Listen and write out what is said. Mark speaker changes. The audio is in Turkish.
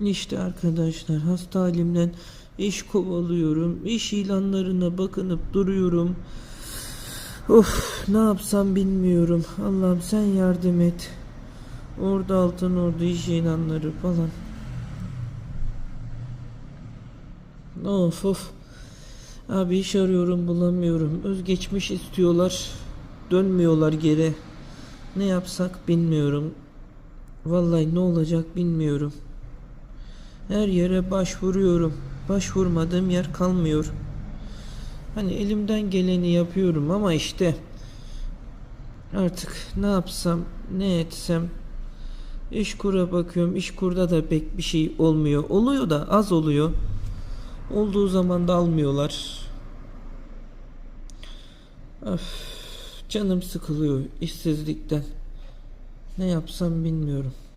Speaker 1: İşte arkadaşlar hasta halimden iş kovalıyorum. İş ilanlarına bakınıp duruyorum. Of ne yapsam bilmiyorum. Allah'ım sen yardım et. Orada altın orada iş ilanları falan. Of of. Abi iş arıyorum bulamıyorum. Özgeçmiş istiyorlar. Dönmüyorlar geri. Ne yapsak bilmiyorum. Vallahi ne olacak bilmiyorum. Her yere başvuruyorum. Başvurmadığım yer kalmıyor. Hani elimden geleni yapıyorum ama işte artık ne yapsam, ne etsem İşkur'a bakıyorum. İşkur'da da pek bir şey olmuyor. Oluyor da az oluyor. Olduğu zaman da almıyorlar. Öf, canım sıkılıyor işsizlikten. Ne yapsam bilmiyorum.